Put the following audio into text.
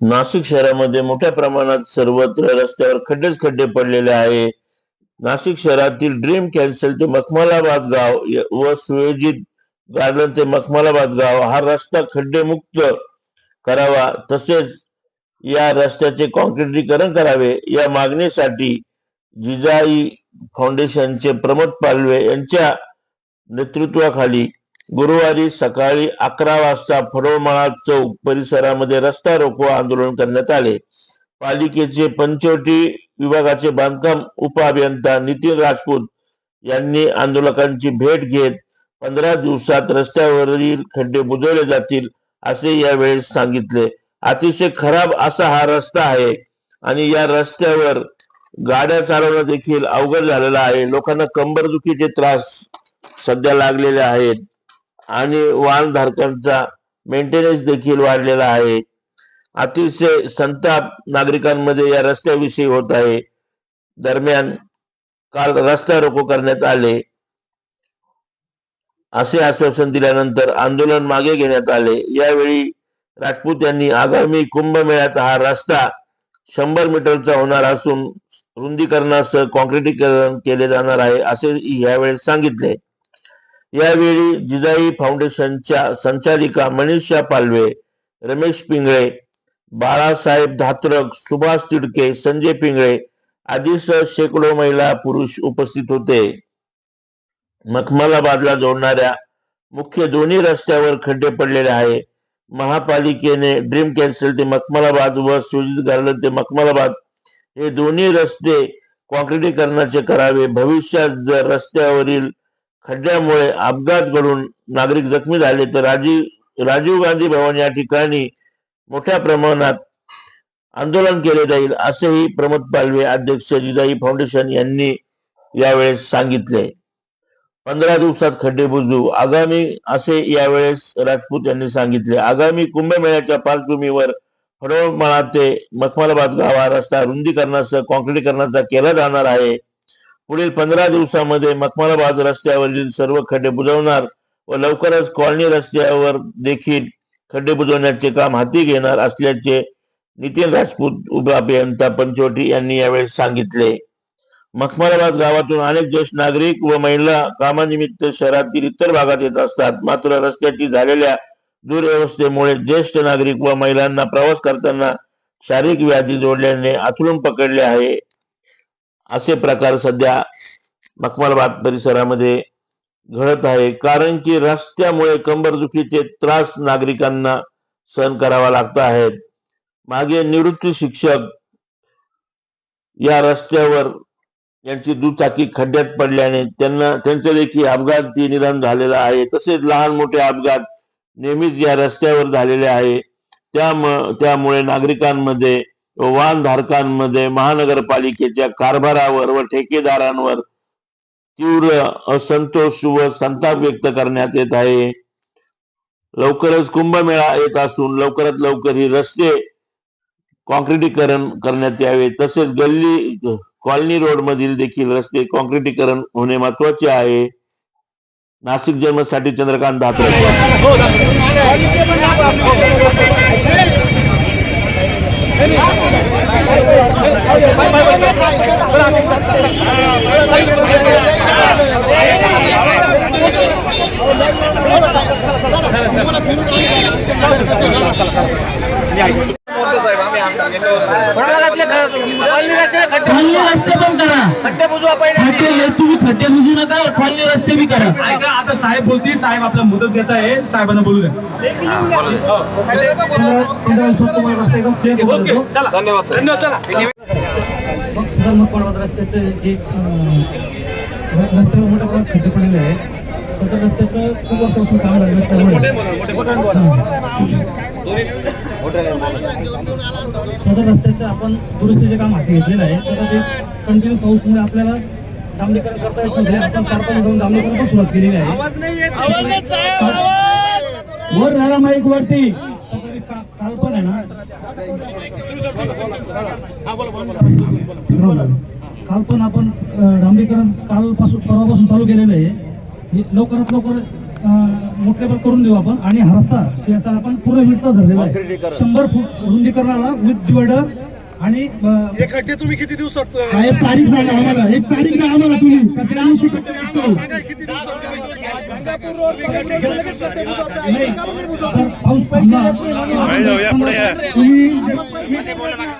नाशिक शहरामध्ये मोठ्या प्रमाणात सर्वत्र रस्त्यावर खड्डेच खड्डे पडलेले आहे. नाशिक शहरातील ड्रीम कॅन्सल ते मखमलाबाद गाव व सुयोजित गार्डन ते मखमलाबाद गाव हा रस्ता खड्डेमुक्त करावा. तसेच या रस्त्याचे कॉन्क्रिटीकरण करावे. या मागणीसाठी जिजाई फाउंडेशनचे प्रमोद पालवे यांच्या नेतृत्वाखाली गुरुवारी सकाळी अकरा वाजता फडोमाळा चौक परिसरामध्ये रस्ता रोको आंदोलन करण्यात आले. पालिकेचे पंचवटी विभागाचे बांधकाम उपअभियंता नितीन राजपूत यांनी आंदोलकांची भेट घेत पंधरा दिवसात रस्त्यावरील खड्डे बुजवले जातील असे यावेळेस सांगितले. अतिशय खराब असा हा रस्ता आहे आणि या रस्त्यावर गाड्या चालवणं देखील अवघड झालेलं आहे. लोकांना कंबरदुखीचे त्रास सध्या लागलेले आहेत. आणि वाहनधारकांचा मेंटेनन्स देखील वाढलेला आहे. अतिशय संताप नागरिकांमध्ये या रस्त्याविषयी होत आहे. दरम्यान काल रस्ता रोको करण्यात आले. असे आश्वासन दिल्यानंतर आंदोलन मागे घेण्यात आले. यावेळी राजपूत यांनी आगामी कुंभमेळ्यात हा रस्ता शंभर मीटरचा होणार असून रुंदीकरणासह कॉन्क्रिटीकरण केले जाणार आहे असे यावेळी सांगितले. यावेळी जिजाई फाउंडेशनच्या संचालिका मनीषा पालवे रमेश पिंगळे बाळासाहेब धात्रक सुभाष तिडके संजय पिंगळे आदीसह शेकडो महिला पुरुष उपस्थित होते. मखमलाबादला जोडणाऱ्या मुख्य दोन्ही रस्त्यावर खड्डे पडलेले आहे. महापालिकेने ड्रीम कॅन्सल ते मखमलाबाद व सुजित गार्डन ते मखमलाबाद हे दोन्ही रस्ते कॉन्क्रिटीकरणाचे करावे. भविष्यात जर रस्त्यावरील खड्ड्यामुळे अपघात घडून नागरिक जखमी झाले तर राजीव राजीव गांधी भवन या ठिकाणी मोठ्या प्रमाणात आंदोलन केले जाईल असेही प्रमोद पालवे अध्यक्ष जिजाई फाउंडेशन यांनी यावेळेस सांगितले. पंधरा दिवसात खड्डे बुजू आगामी असे यावेळेस राजपूत यांनी सांगितले आगामी कुंभमेळ्याच्या पार्श्वभूमीवर फडोमाळा ते मखमलाबाद गावा रस्ता रुंदीकरणासह कॉन्क्रिटीकरणाचा केला जाणार आहे. पुढील पंधरा दिवसामध्ये मखमलाबाद रस्त्यावरील सर्व खड्डे बुजवणार व लवकरच कॉलनी रस्त्यावर देखील खड्डे बुजवण्याचे काम हाती घेणार असल्याचे नितीन राजपूत उप अभियंता पंचवटी यांनी यावेळी सांगितले. मखमलाबाद गावातून अनेक ज्येष्ठ नागरिक व महिला कामानिमित्त शहरातील इतर भागात येत असतात. मात्र रस्त्याची झालेल्या दुर्व्यवस्थेमुळे ज्येष्ठ नागरिक व महिलांना प्रवास करताना शारीरिक व्याधी जोडल्याने आथरून पकडले आहे. असे प्रकार सध्या मखमलाबाद परिसरामध्ये घडत आहे. कारण की रस्त्यामुळे कंबरदुखीचे त्रास नागरिकांना सहन करावा लागत आहेत मागे निवृत्ती शिक्षक या रस्त्यावर यांची दुचाकी खड्ड्यात पडल्याने त्यांना त्यांचं देखील अपघाती निधन झालेलं आहे. तसेच लहान मोठे अपघात नेहमीच या रस्त्यावर झालेले आहे. त्यामुळे त्यामुळे नागरिकांमध्ये वाहनधारकांमध्ये महानगरपालिकेच्या कारभारावर व ठेकेदारांवर तीव्र असंतोष व संताप व्यक्त करण्यात येत आहे. लवकरच कुंभमेळा येत असून लवकरात लवकर ही रस्ते कॉन्क्रिटीकरण करण्यात यावे. तसेच गल्ली कॉलनी रोड मधील देखील रस्ते कॉन्क्रिटीकरण होणे महत्त्वाचे आहे. नाशिक जन्मसाठी चंद्रकांत धात्रे कॉलनी रस्ते पण करा खड्डे बुजवा पहिले. हे तुम्ही खड्डे बुजू नका कॉलनी रस्ते बी करा. ऐका आता साहेब बोलतील साहेब आपला मुदत देत आहे साहेबांना बोलू द्या ओके चला. धन्यवाद धन्यवाद चला. मग सुद्धा मग पडवत रस्त्याचं जे अं, रस्त्यावर मोठ्या प्रमाणात खड्डे पडलेले आहेत. सदर रस्त्याचं खूप वर्षापासून काम झालं नसल्यामुळे सदर रस्त्याचं आपण दुरुस्तीचे काम हाती घेतलेलं आहे. तर ते कंटिन्यू पाऊसमुळे आपल्याला डांबरीकरण करता येत नसेल आपण दिवसांनी डांबरीकरण पण सुरुवात केलेली आहे? वर राहिला माईक वरती काल पण आहे ना? काल पण आपण डांबरीकरण कालपासून परवापासून चालू केलेलं आहे. हे लवकरात लवकर मोठे करून देऊ आपण. आणि हा रस्ता आपण पूर्ण विटला धरलेला आहे. शंभर फूट रुंदीकरणाला विथ डिवायडर आणि हे खड्डे तुम्ही किती दिवसात साहेब तारीख सांगा आम्हाला. एक तारीख द्या आम्हाला तुम्ही. का त्या दिवशी खड्डे टाकतो. सांगा किती दिवसात. तुम्ही